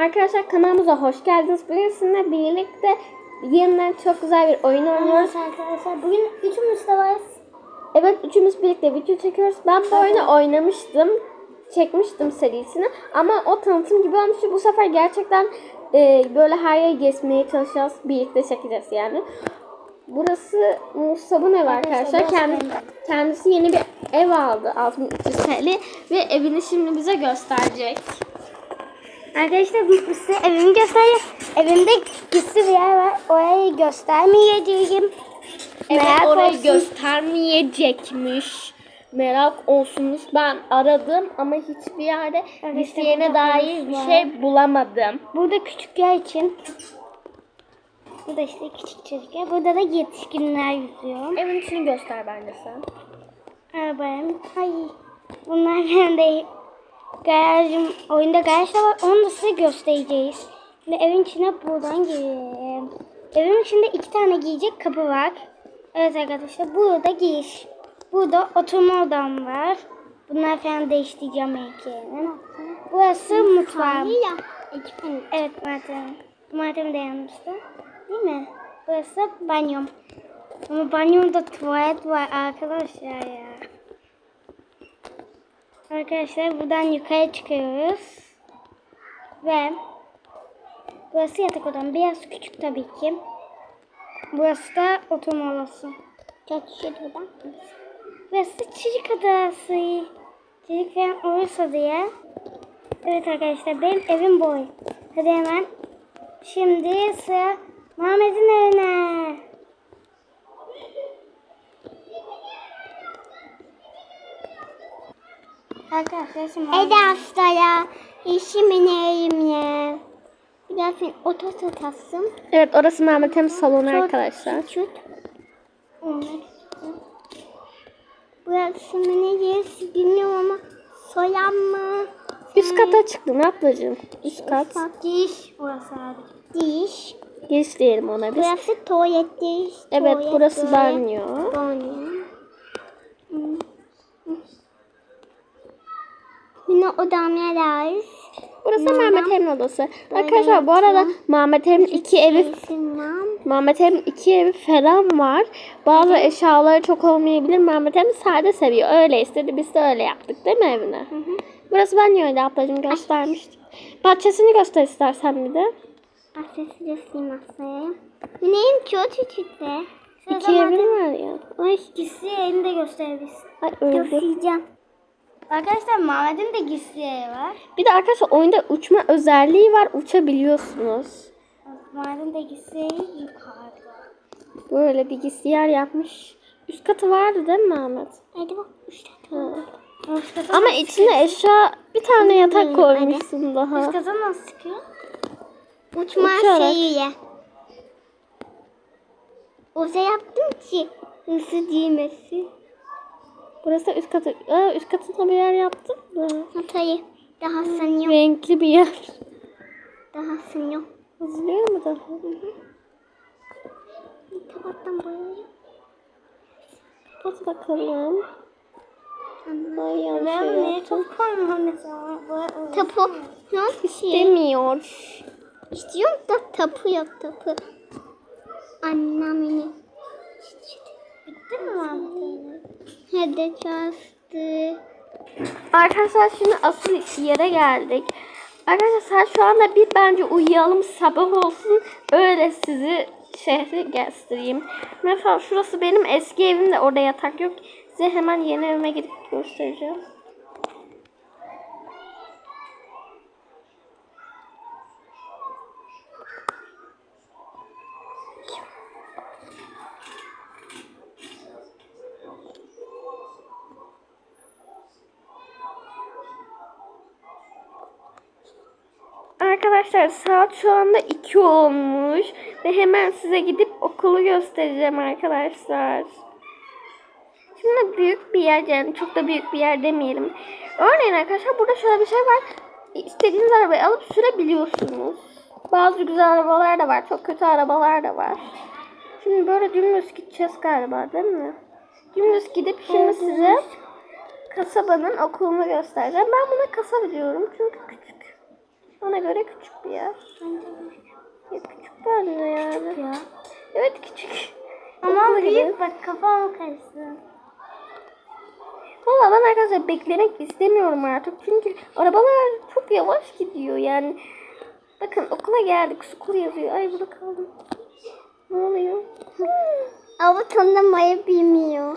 Arkadaşlar kanalımıza hoş geldiniz. Bugün sizinle birlikte yeniden çok güzel bir oyun oynuyoruz. Evet arkadaşlar bugün üçümüz de varız. Evet üçümüz birlikte video çekiyoruz. Ben bu oyunu oynamıştım. Çekmiştim serisini. Ama o tanıtım gibi olmuştu. Bu sefer gerçekten e, böyle her yeri gezmeye çalışacağız. Birlikte çekeceğiz yani. Burası Musab'ın evi arkadaşlar. burası Kendi, benim. kendisi yeni bir ev aldı. 6300 TL. Ve evini şimdi bize gösterecek. Arkadaşlar bu size evimi göstereyim. Evimde gizli bir yer var. Orayı göstermeyeceğim. Evet Merak orayı olsun. göstermeyecekmiş. Merak olsunuz. Ben aradım ama hiçbir yerde burada dair bir var. şey bulamadım. Burada küçükler için. Burada işte küçük çocuklar. Burada da yetişkinler yüzüyor. Evin içini göster bence sen. Arabam. Ay. Bunlar benim değil. Garajım, oyunda garaj da var. Onu da size göstereceğiz. Şimdi evin içine buradan girelim. Evin içinde iki tane giyecek kapı var. Evet arkadaşlar burada giriş. Burada oturma odam var. Bunlar falan değiştireceğim belki. Burası mutfağım. Evet Martin. Martin de yanmıştı. Değil mi? Burası banyom. Ama banyomda tuvalet var arkadaşlar ya. Arkadaşlar buradan yukarı çıkıyoruz. Ve burası yatak odam. Biraz küçük tabii ki. Burası da oturma odası. Çok küçük buradan. Burası da çocuk odası. Çocuk falan olursa diye. Evet arkadaşlar benim evim boy. Hadi hemen. Şimdi sıra Muhammed'in evine. Arkadaşlar şimdi Eda hastaya işimin elimle. Biraz sen otur tutasın. Evet orası Mehmet Emin salonu arkadaşlar. Çut. Burası mı ne diyesi bilmiyorum ama soyan mı? Üst kata çıktın ablacığım. Üst kat. diş burası abi. Diş. Geç diyelim ona biz. Burası tuvalet diş. Evet tuvalet, burası banyo. Banyo. Yine odam yerdeyiz. Burası Mehmet Emin odası. Arkadaşlar bu arada Mehmet Emin iki evi. Mehmet Emin iki evi falan var. Bazı eşyaları çok olmayabilir. Mehmet Emin sade seviyor. Öyle istedi. Biz de öyle yaptık değil mi evine? Burası banyoydu ablacığım göstermiştim. Bahçesini göster istersen bir de. Sesi göstereyim masaya. Neyim kötü çıktı. İki evin var ya. Ay, Gizli yerini de gösterebiliriz. ay öldü. Göstereceğim. Arkadaşlar Muhammed'in de gizli var. Bir de arkadaşlar oyunda uçma özelliği var. Uçabiliyorsunuz. Muhammed'in de gizli yukarıda. Böyle bilgisayar yapmış. Üst katı vardı değil mi Mehmet? Hadi bak işte. Ha. Üst Ama içine eşya bir tane yatak koymuşsun daha. üst kata nasıl çıkıyor? Uçma Uçarak. şeyiyle. O şey yaptım ki hızlı giymesi. Burası üst katı. Aa, üst katına bir yer yaptın mı? Hatayı daha sanıyor. Renkli bir yer. Daha sanıyor. Hazırlıyor mu daha? Kapattan boyayayım. Kapat bakalım. Ay yanlış Ben şey yaptım. Tapu yok şey. Demiyor. İstiyorum da tapu yok tapu. Annemin. Bitti mi Muhammed'in? Hadi çastı. Arkadaşlar şimdi asıl yere geldik. Arkadaşlar şu anda bir bence uyuyalım sabah olsun. Öyle sizi şehri göstereyim. Mesela şurası benim eski evim de orada yatak yok. Size hemen yeni evime gidip göstereceğim. Arkadaşlar saat şu anda 2 olmuş ve hemen size gidip okulu göstereceğim arkadaşlar. Şimdi büyük bir yer yani çok da büyük bir yer demeyelim. Örneğin arkadaşlar burada şöyle bir şey var. İstediğiniz arabayı alıp sürebiliyorsunuz. Bazı güzel arabalar da var. Çok kötü arabalar da var. Şimdi böyle dümdüz gideceğiz galiba değil mi? Dümdüz gidip şimdi size kasabanın okulunu göstereceğim. Ben buna kasaba diyorum çünkü küçük. Ona göre küçük bir yer. Ya küçük bence yani. Ya. Evet küçük. Ama Okula gidelim. büyük bak kafam karıştı. Valla ben arkadaşlar beklemek istemiyorum artık. Çünkü arabalar çok yavaş gidiyor yani. Bakın okula geldik. School yazıyor. Ay burada kaldım. Ne oluyor? Onda maya bilmiyor.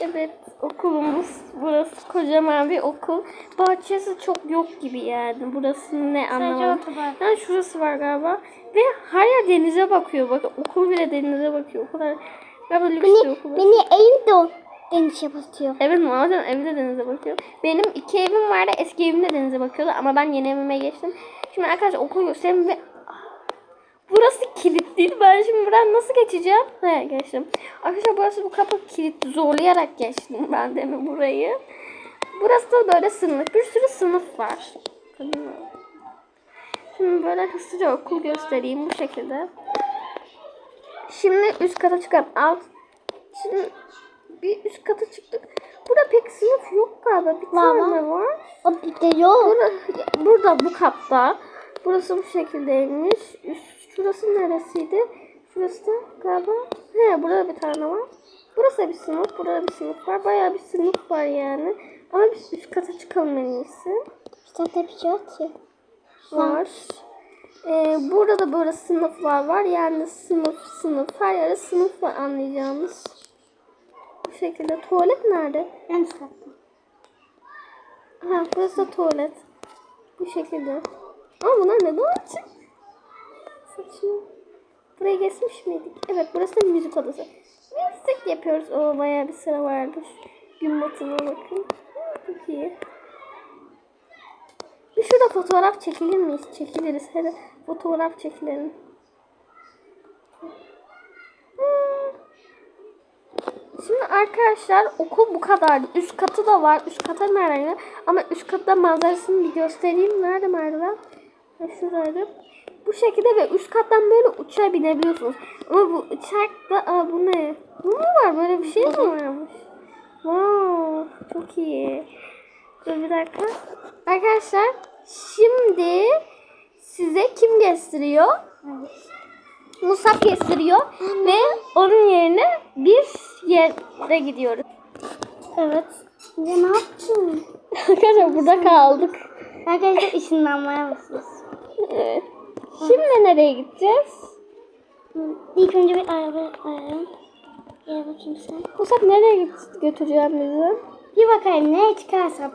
Evet okulumuz. Burası kocaman bir okul. Bahçesi çok yok gibi yani. Burası ne anlamadım. otoban. Yani şurası var galiba. Ve her yer denize bakıyor. Bakın okul bile denize bakıyor. O kadar galiba lüks bir Beni, okul. beni evde o deniz yapatıyor. Evet bazen evde denize bakıyor. Benim iki evim vardı. Eski evimde denize bakıyordu ama ben yeni evime geçtim. Şimdi arkadaşlar okul göstereyim ve Burası kilitliydi. Ben şimdi buradan nasıl geçeceğim? He geçtim. Arkadaşlar burası bu kapı kilitli. Zorlayarak geçtim ben demin burayı. Burası da böyle sınıf. Bir sürü sınıf var. Şimdi böyle hızlıca okul göstereyim bu şekilde. Şimdi üst kata çıkalım. Alt. Şimdi bir üst kata çıktık. Burada pek sınıf yok galiba. Bir tane var. O bir de yok. Burada, burada bu katta. Burası bu şekildeymiş. Üst, şurası neresiydi? Şurası da galiba. He burada bir tane var. Burası bir sınıf. Burada bir sınıf var. Bayağı bir sınıf var yani. Ama biz üst kata çıkalım en iyisi. İşte bir şey atıyor. Var. Ee, burada da böyle sınıflar var. Yani sınıf sınıf. Her yerde sınıf var anlayacağımız. Bu şekilde. Tuvalet nerede? En üst katta. Ha burası da tuvalet. Bu şekilde. Ama bunlar neden açık? Saçma. Buraya geçmiş miydik? Evet burası da müzik odası. Müzik yapıyoruz. O bayağı bir sıra varmış. Gün batımına bakın. Çok iyi. Bir şurada fotoğraf çekilir miyiz? Çekiliriz. Hadi fotoğraf çekilelim. Hmm. Şimdi arkadaşlar okul bu kadardı. Üst katı da var. Üst kata nerede? Ama üst katta manzarasını bir göstereyim. Nerede merdiven? Şuradaydı. Bu şekilde ve üst kattan böyle uçağa binebiliyorsunuz. Ama bu uçak da aa, bu ne? Bu mu var? Böyle bir şey mi varmış? Wow, çok iyi. Dur bir dakika. Arkadaşlar şimdi size kim gösteriyor? Musab kestiriyor ve onun yerine bir yere gidiyoruz. Evet. Ya ne yaptın? Arkadaşlar burada kaldık. Arkadaşlar ışınlanmaya basıyoruz. Evet. Şimdi nereye gideceğiz? İlk önce bir araba arayalım. Gel bakayım sen. Musab nereye götüreceğim bizi? Bir bakayım ne çıkarsa.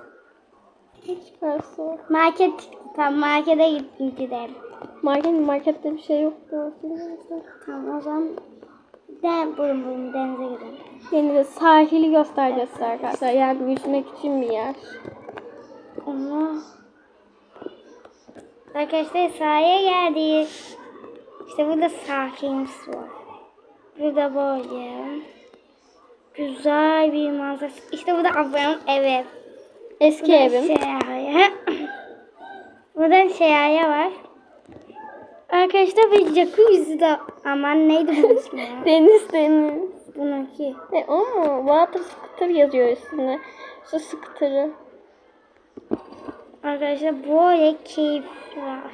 Ne çıkarsa. Market çıktı. Tamam markete gittim gidelim. Market, markette bir şey yoktu. Tamam o zaman den burun burun denize gidelim. Denize sahili göstereceğiz arkadaşlar. Yani yüzmek için bir yer. Ama Arkadaşlar sahaya geldik. İşte burada sahilimiz var. Burada böyle güzel bir manzara. İşte burada ablamın evi. Eski Burada evim. Şehaya. Burada şehaya var. Arkadaşlar bir jacuzzi de aman neydi bu ismi? Deniz deniz. Bununki. E o mu? Water scooter yazıyor üstünde. Su scooter'ı. Arkadaşlar böyle keyif var.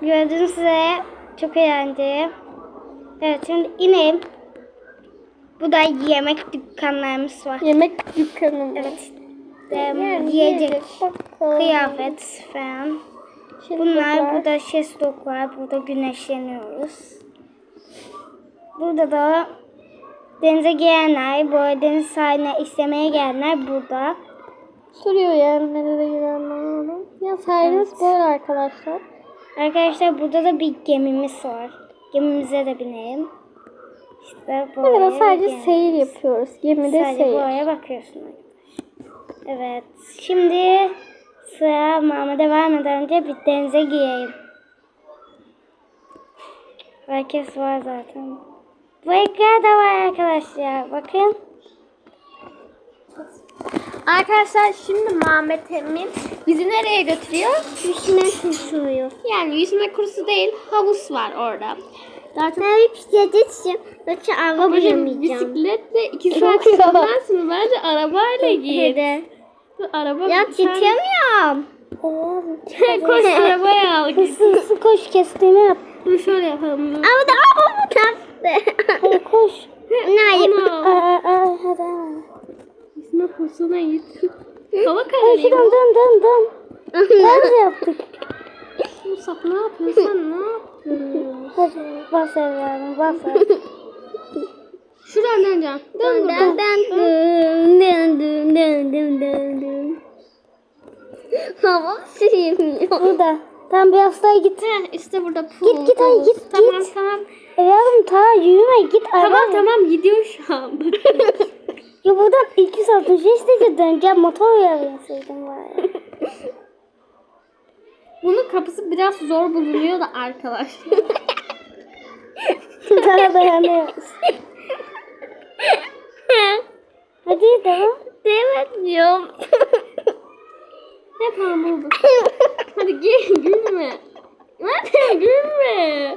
Gördüğünüz üzere çok eğlenceli. Evet şimdi inelim. Bu da yemek dükkanlarımız var. Yemek dükkanı. Evet. Ee, Yani yiyecek, kıyafet falan. Şimdi Bunlar tekrar- burada şestok var. Burada güneşleniyoruz. Burada da denize gelenler, böyle deniz sahiline istemeye gelenler burada. Soruyor yani girenler var. Ya sahilimiz Evet. böyle arkadaşlar. Arkadaşlar burada da bir gemimiz var. Gemimize de binelim. İşte Burada sadece gemi. seyir yapıyoruz. Gemide Sadece seyir. buraya bakıyorsun arkadaşlar. Evet. Şimdi sıra Muhammed'e vermeden önce bir denize gireyim. Herkes var zaten. Bu ekler de var arkadaşlar. Bakın. Arkadaşlar şimdi Muhammed Emin bizi nereye götürüyor? Yüzme kursuyor. Yani yüzme kursu değil, havuz var orada. Daha çok Ben bir bisiklet Yoksa araba Babacım binemeyeceğim. bisikletle iki saat sürmezsin. Bence arabayla git. Araba Ya. Evet. koş arabaya al. Hızlı hızlı koş kestiğimi yap. Dur şöyle yapalım. Ama da o bu taktı. Hadi koş. Ne Ana. İsme kursuna git. Hava kararıyor. dön dön dön dön. Nerede yaptık? Musab ne yapıyorsun sen ne yapıyorsun? Hadi bas evladım bas. Şuradan döneceğim. Dön Dön dön dön dön dön dön dön dön. Hava sürüyor. Burada. Tam biraz daha git. Heh, işte burada pool. Git, git, havuz. git, Tamam git. tamam. Evladım ta yürüme git. Tamam araba. tamam gidiyor şu an. Buradan 265 derece döneceğim. Motor yarayasaydım var ya. Bunun kapısı biraz zor bulunuyor da arkadaşlar. Daha dayanıyoruz. Hadi devam. Demet diyorum. Ne tamam bulduk. Hadi gel gülme. Hadi gülme.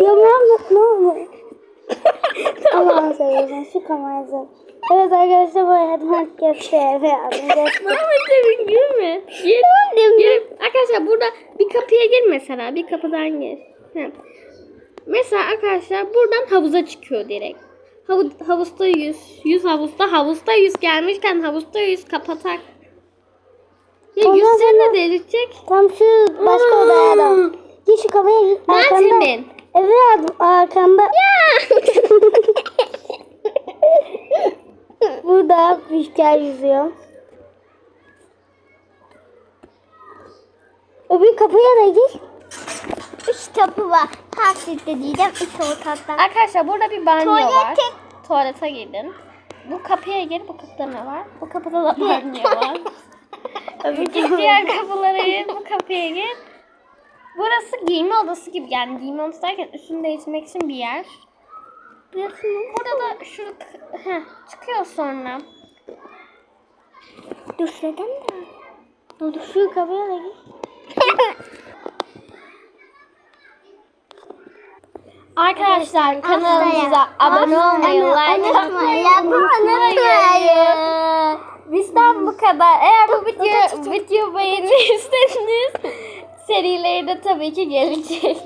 Ya Muhammed ne olur? Allah'ını seviyorsan şu kamerayı zor. Evet arkadaşlar bu hayatım göster evladım göster. Mehmet'im gülme. Gir. Gir. Arkadaşlar burada bir kapıya gir mesela. Bir kapıdan gir. Heh. Mesela arkadaşlar buradan havuza çıkıyor direkt. Havuz, havuzda yüz. Yüz havuzda. Havuzda yüz gelmişken havuzda yüz kapatak. Ya Ondan yüz seni sonra- de delirtecek. Tam şu başka odaya da. Git şu kapıya git. Arkanda. Meltem'in. Evladım arkanda. Burada Büşker yüzüyor. Öbür kapıya da gir. Üç kapı var. Taksitte diyeceğim. İki otakta. Arkadaşlar burada bir banyo var. Tuvalete- Tuvalete girdin. Bu kapıya gir. Bu kapıda ne var? Bu kapıda da banyo var. Ki diğer kapılara gir. Bu kapıya gir. Burası giyinme odası gibi. Yani giyinme odası derken üstünü değiştirmek için bir yer. Burada da şu heh, çıkıyor sonra. Dur neden de? Dur şu kapıya da. Arkadaşlar kanalımıza abone olmayı, like atmayı unutmayın. Bizden bu kadar. Eğer bu video, video beğenirseniz serileri de tabii ki gelecek.